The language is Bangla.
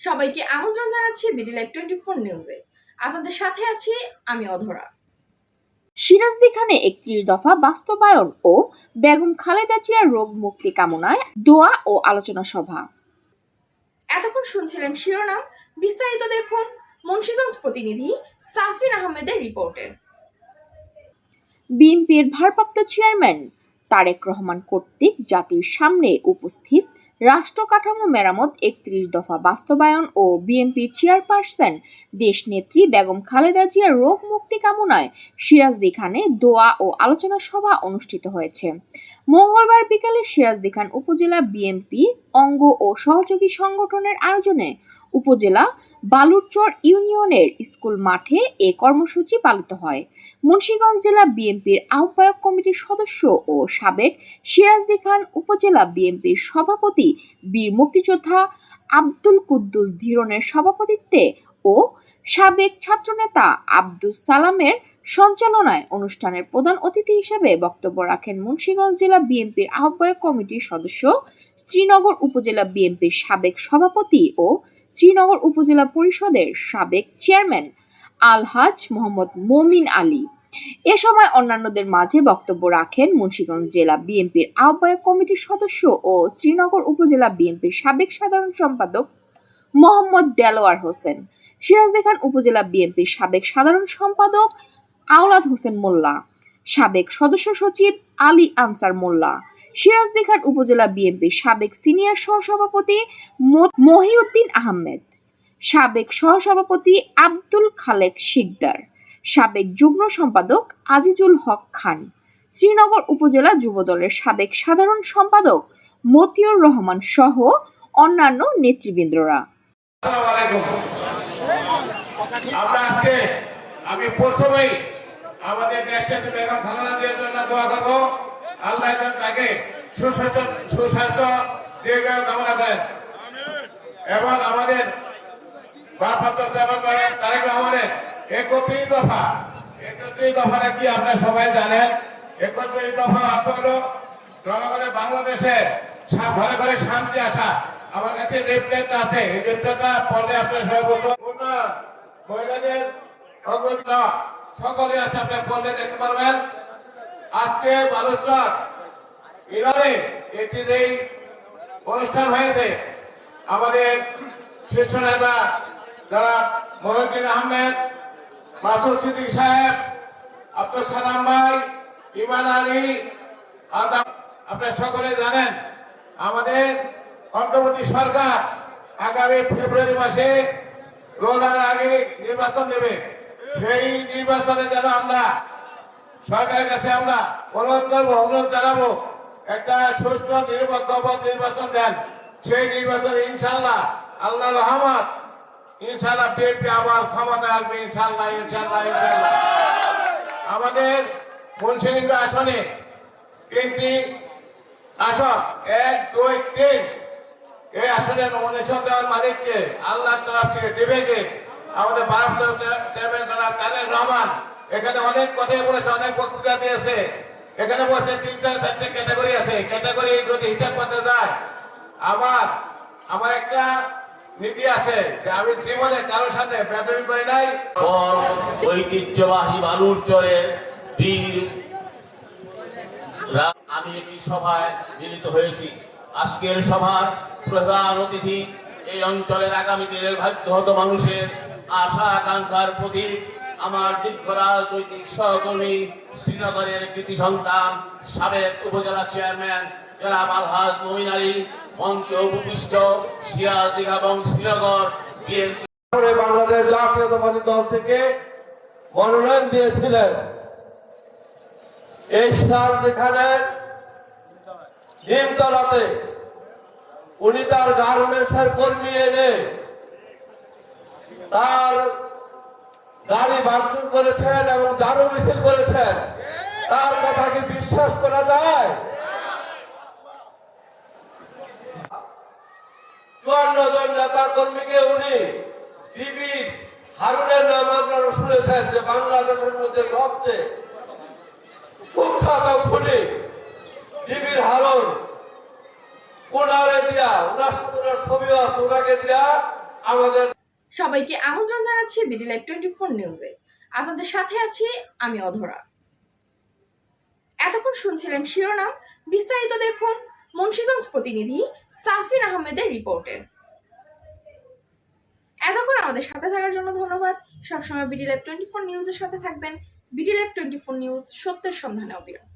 সবাইকে আমন্ত্রণ জানাচ্ছি বিডি লাইভ টোয়েন্টি ফোর নিউজে। আপনাদের সাথে আছি আমি অধরা। সিরাজদি খানে একত্রিশ দফা বাস্তবায়ন ও বেগম খালেদা জিয়ার রোগ মুক্তি কামনায় দোয়া ও আলোচনা সভা। এতক্ষণ শুনছিলেন শিরোনাম বিস্তারিত দেখুন মুন্সিগঞ্জ প্রতিনিধি সাফিন আহমেদের রিপোর্টে। বিএনপির ভারপ্রাপ্ত চেয়ারম্যান তারেক রহমান কর্তৃক জাতির সামনে উপস্থিত রাষ্ট্র কাঠামো মেরামত একত্রিশ দফা বাস্তবায়ন ও বিএনপির চেয়ারপারসন দেশনেত্রী বেগম খালেদা জিয়ার রোগ মুক্তি কামনায় সিরাজদি খানে দোয়া ও আলোচনা সভা অনুষ্ঠিত হয়েছে। মঙ্গলবার বিকালে সিরাজদি খান উপজেলা বিএনপি অঙ্গ ও সহযোগী সংগঠনের আয়োজনে উপজেলা বালুরচর ইউনিয়নের স্কুল মাঠে এ কর্মসূচি পালিত হয়। মুন্সীগঞ্জ জেলা বিএনপির আহ্বায়ক কমিটির সদস্য ও সাবেক সিরাজদি খান উপজেলা বিএনপির সভাপতি বীর মুক্তিযোদ্ধা আব্দুল কুদ্দুস ধীরনের সভাপতিত্বে ও সাবেক ছাত্রনেতা আব্দুস সালামের সঞ্চালনায় অনুষ্ঠানের প্রধান অতিথি হিসেবে বক্তব্য রাখেন মুন্সিগঞ্জ জেলা বিএনপির আহ্বায়ক কমিটির সদস্য, শ্রীনগর উপজেলা বিএনপির সাবেক সভাপতি ও শ্রীনগর উপজেলা পরিষদের সাবেক চেয়ারম্যান আলহাজ মোহাম্মদ মমিন আলী। এ সময় অন্যান্যদের মাঝে বক্তব্য রাখেন মুন্সিগঞ্জ জেলা বিএনপির আহ্বায়ক কমিটির সদস্য ও শ্রীনগর উপজেলা বিএনপির সাবেক সাধারণ সম্পাদক মোহাম্মদ দেলোয়ার হোসেন। সিরাজদি খান উপজেলা বিএনপির সাবেক সাধারণ সম্পাদক আওলাদ হোসেন মোল্লা, সাবেক সদস্য সচিব আলী আনসার মোল্লা সিরাজদি খান উপজেলা বিএনপির সাবেক সিনিয়র সহসভাপতি মহিউদ্দিন আহমেদ, সাবেক সহসভাপতি আব্দুল খালেক শিকদার। সাবেক যুগ্ম সম্পাদক আজিজুল হক খান। শ্রীনগর উপজেলা যুবদলের সাবেক সাধারণ সম্পাদক মতিউর রহমান সহ অন্যান্য নেতৃবৃন্দরা। আমরা আজকে, আমি প্রথমেই আমাদের বেগম খালেদা জিয়ার জন্য দোয়া করব, আল্লাহ তাকে সুস্বাস্থ্য সুস্বাস্থ্য দীর্ঘায়ু কামনা করেন। এবং আমাদের তারেক রহমানের একত্রিশ দফা। একত্রিশ দফাটা কি আপনারা সবাই জানেন? একত্রিশ দফা অর্থ হলো জনগণের বাংলাদেশে ঘরে ঘরে শান্তি আসা। আমার কাছে লিফলেট আছে। এই লিফলেটটা পড়লে আপনার সবাই বলছো উন্নয়ন, মহিলাদের অগ্রতা সকলে আছে আপনি পড়লে দেখতে পারবেন। আজকে বালুচর, ইরানে একটি যেই অনুষ্ঠান হয়েছে, আমাদের শীর্ষ নেতা যারা মহিউদ্দিন আহমেদ মাসুদ সিদ্দিক সাহেব, আব্দুল সালাম ভাই, ইমান আলী আপনারা সকলে জানেন, আমাদের অন্তর্বর্তী সরকার আগামী ফেব্রুয়ারি মাসে রোজার আগে নির্বাচন দেবে। সেই নির্বাচনে যেন আমরা সরকারের কাছে আমরা অনুরোধ করব, অনুরোধ জানাব, একটা সুষ্ঠু নিরপেক্ষ নির্বাচন দেন। সেই নির্বাচনে ইনশাল্লাহ আল্লাহ রহমত ইনশাল্লাহ বিএনপি আবার ক্ষমতা আসবে ইনশাল্লাহ ইনশাল্লাহ ইনশাল্লাহ আমাদের মুন্সিগঞ্জ আসনে তিনটি আসন, এক, দুই, তিন। এই আসনে নমিনেশন দেওয়ার মালিককে আল্লাহর তরফ থেকে দেবে কে? আমাদের ভারত চেয়ারম্যান জনাব তারেক রহমান এখানে অনেক কথাই বলেছে, অনেক বক্তৃতা দিয়েছে। এখানে বসে তিনটা, চারটে ক্যাটাগরি আছে। ক্যাটাগরি যদি হিসাব করতে যায়, আমার আমার একটা নীতি আছে যে আমি জীবনে কারোর সাথে বেদবি করি নাই। ঐতিহ্যবাহী বালুর চরের বীর। আমি একটি সভায় মিলিত হয়েছি। আজকের সভার প্রধান অতিথি এই অঞ্চলের আগামী দিনের ভাগ্যহত মানুষের আশা আকাঙ্ক্ষার প্রতীক আমার দীর্ঘ রাজনৈতিক সহকর্মী শ্রীনগরের কৃতি সন্তান সাবেক উপজেলা চেয়ারম্যান জনাব আলহাজ মমিন আলী। বাংলাদেশ জাতীয়তাবাদী দল থেকে মনোনয়ন দিয়েছিলেন। এই সিরাজ খানের নিমতলাতে উনি তার গার্মেন্টসের কর্মী এনে তার গাড়ি ভাঙচুর করেছেন এবং জারু মিছিল করেছেন। তার কথা কি বিশ্বাস করা যায়? চুয়ান্ন জন নেতা কর্মীকে উনি বিবি হারুনের নাম আপনারা শুনেছেন যে বাংলাদেশের মধ্যে সবচেয়ে কুখ্যাত খুনি বিবির হারুন। উনারে দিয়া, উনার সাথে উনার ছবিও আছে, উনাকে দিয়া আমাদের সবাইকে আমন্ত্রণ জানাচ্ছি বিডি লাইভ টোয়েন্টি ফোর নিউজে। আপনাদের সাথে আছি আমি অধরা। এতক্ষণ শুনছিলেন শিরোনাম, বিস্তারিত দেখুন মুন্সিগঞ্জ প্রতিনিধি সাফিন আহমেদের রিপোর্টে। এতক্ষণ আমাদের সাথে থাকার জন্য ধন্যবাদ। সবসময় বিডি লাইভ টোয়েন্টি ফোর নিউজের সাথে থাকবেন। BD live twenty four news সত্যের সন্ধানে অবিরাম।